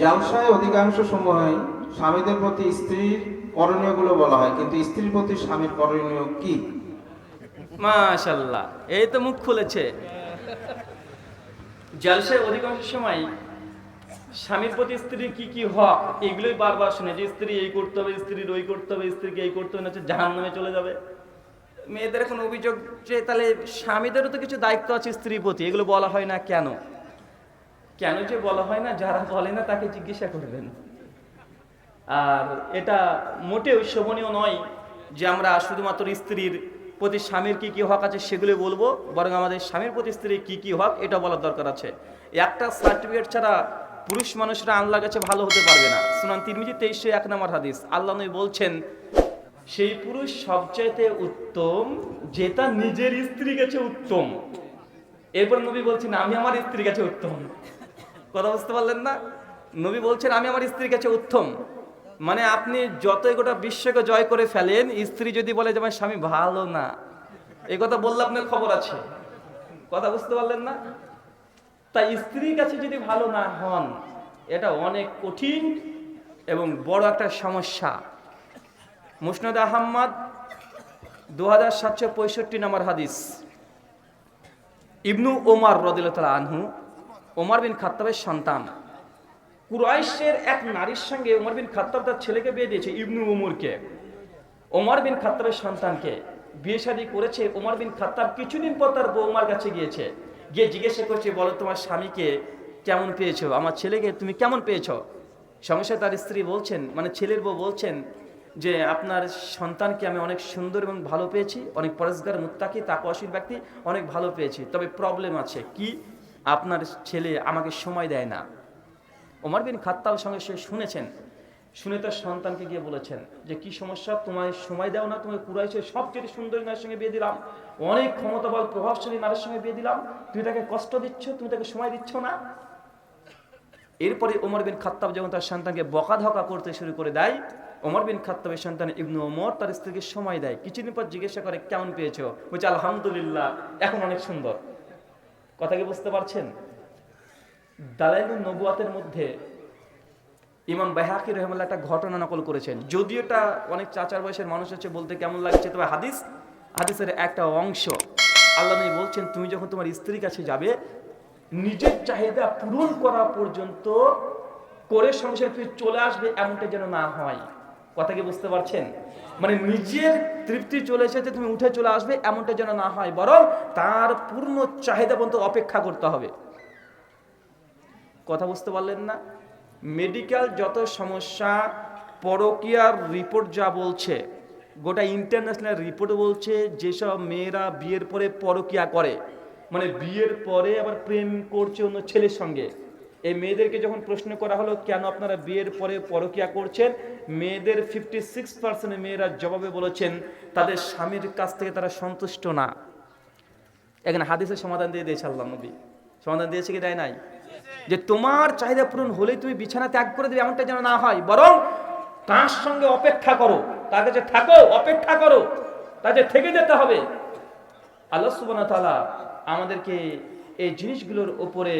জালসায় অধিকাংশ সময় স্বামীদের প্রতি স্ত্রীর করণীয়গুলো বলা হয়, কিন্তু স্ত্রীর প্রতি স্বামীর করণীয় কি? মাশাল্লাহ, এই তো মুখ খুলেছে। জলসায় অধিকাংশ সময় স্বামীর প্রতি স্ত্রী কি কি হক, এগুলোই বারবার শুনে যে স্ত্রী এই করতে হবে, স্ত্রীর ওই করতে হবে, স্ত্রীকে এই করতে হবে, না হচ্ছে জাহান নামে চলে যাবে। মেয়েদের এখন অভিযোগ যে তাহলে স্বামীদেরও তো কিছু দায়িত্ব আছে স্ত্রীর প্রতি, এগুলো বলা হয় না কেন? কেন যে বলা হয় না, যারা বলে না তাকে জিজ্ঞাসা করবেন। আর এটা মোটেও শোভনীয় নয় যে আমরা শুধুমাত্র স্ত্রীর প্রতি স্বামীর কি কি হক আছে সেগুলো বলব, বরং আমাদের স্বামীর প্রতি স্ত্রীর কি কি হক এটা বলার দরকার আছে। একটা সার্টিফিকেট ছাড়া পুরুষ মানুষরা আল্লাহর কাছে ভালো হতে পারবে না। সুনান তিরমিজি তেইশে এক নম্বর হাদিস, আল্লাহ নবী বলছেন, সেই পুরুষ সবচাইতে উত্তম যে নিজের স্ত্রী কাছে উত্তম। এরপর নবী বলছেন, আমি আমার স্ত্রীর কাছে উত্তম। কথা বুঝতে পারলেন না? নবী বলছেন, আমি আমার স্ত্রীর কাছে উত্তম। মানে আপনি যতই গোটা বিশ্বকে জয় করে ফেলেন, স্ত্রী যদি বলে যে, আমার স্বামী ভালো না। এই কথা বললে আপনার খবর আছে। কথা বুঝতে পারলেন না? তাই স্ত্রীর কাছে যদি ভালো না হন, এটা অনেক কঠিন এবং বড় একটা সমস্যা। মুসনাদ আহম্মদ দু হাজার সাতশো পঁয়ষট্টি নম্বর হাদিস। ইবনু ওমার রদিল্লা আনহু ওমর বিন খাত্তাবের সন্তান। কুরাইশের এক নারীর সঙ্গে ওমর বিন খাত্তাব তার ছেলেকে বিয়ে দিয়েছে, ইবনু উমরকে। ওমর বিন খাত্তাবের সন্তানকে বিয়ে শাদী করেছে। ওমর বিন খাত্তাব কিছুদিন পর তার বৌমার কাছে গিয়েছে। গিয়ে জিজ্ঞাসা করছে, বলো তোমার স্বামীকে কেমন পেয়েছ? আমার ছেলেকে তুমি কেমন পেয়েছ? সমস্যা তার স্ত্রী বলছেন মানে ছেলের বউ বলছেন যে, আপনার সন্তানকে আমি অনেক সুন্দর এবং ভালো পেয়েছি, অনেক পরেশগার, মুত্তাকি, তাকওয়াসীর ব্যক্তি, অনেক ভালো পেয়েছি। তবে প্রবলেম আছে, কি আপনার ছেলে আমাকে সময় দেয় না। ওমর বিন খাত্তাব সঙ্গে সে শুনেছেন। শুনে তার সন্তানকে গিয়ে বলেছেন যে, কি সমস্যা? তোমায় সময় দাও না, তোমায় কুড়াইছে সবচেয়ে সুন্দরী নারীর সঙ্গে বিয়ে দিলাম। অনেক ক্ষমতাবল, প্রভাবশালী নারীর সঙ্গে বিয়ে দিলাম। তুমি তাকে কষ্ট দিচ্ছ, তুমি তাকে সময় দিচ্ছ না? এরপরে ওমর বিন খাত্তাব যখন তার সন্তানকে বকাধকা করতে শুরু করে দেয়, ওমর বিন খাত্তাবের সন্তান ইবনু ওমর তার স্ত্রীকে সময় দেয়। কিছুদিন পর জিজ্ঞাসা করে, কেমন পেয়েছ? বলছে, আলহামদুলিল্লাহ, এখন অনেক সুন্দর। কথা কি বুঝতে পারছেন? দালাইলুন নবুয়াতের মধ্যে ইমাম বেহাকি রহমাল্লাহ একটা ঘটনা নকল করেছেন। যদিও এটা অনেক চাচার বয়সের মানুষ হচ্ছে বলতে কেমন লাগছে, তবে হাদিস, হাদিসের একটা অংশ। আল্লাহ নবী বলছেন, তুমি যখন তোমার স্ত্রীর কাছে যাবে, নিজের চাহিদা পূরণ করা পর্যন্ত করে সংসার ফিরে চলে আসবে, এমনটা যেন না হয়। কথা কি বুঝতে পারছেন? মানে নিজের তৃপ্তি চলে এসেছে, তুমি উঠে চলে আসবে, এমনটা যেন না হয়। বরং তার পূর্ণ চাহিদা পর্যন্ত অপেক্ষা করতে হবে। কথা বুঝতে পারলেন না? মেডিকেল যত সমস্যা, পরকিয়ার রিপোর্ট যা বলছে, গোটা ইন্টারন্যাশনাল রিপোর্ট বলছে, যেসব মেয়েরা বিয়ের পরে পরকিয়া করে মানে বিয়ের পরে আবার প্রেম করছে অন্য ছেলের সঙ্গে এই মেয়েদেরকে যখন প্রশ্ন করা হলো, কেন আপনারা বিয়ের পরে পরকিয়া করছেন? মেয়েদের ফিফটি সিক্স পার্সেন্ট মেয়েরা জবাবে বলেছেন, তাদের স্বামীর কাছ থেকে তারা সন্তুষ্ট না। এখানে হাদিসের সমাধান দিয়ে দিয়েছে আল্লাহ নবী। সমাধান দিয়েছে কি, দেয় নাই? যে তোমার চাহিদা পূরণ হলেই তুমি বিছানা ত্যাগ করে দেবে, এমনটা যেন না হয়। বরং তার সঙ্গে অপেক্ষা করো। তার কাছে থাকো, অপেক্ষা করো। তাকে থেকে যেতে হবে। আল্লাহ ওয়া আমাদেরকে এই জিনিসগুলোর উপরে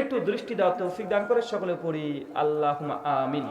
একটু দৃষ্টি দাও তৌফিক দান করে সকলে পড়ি আল্লাহ আমিন।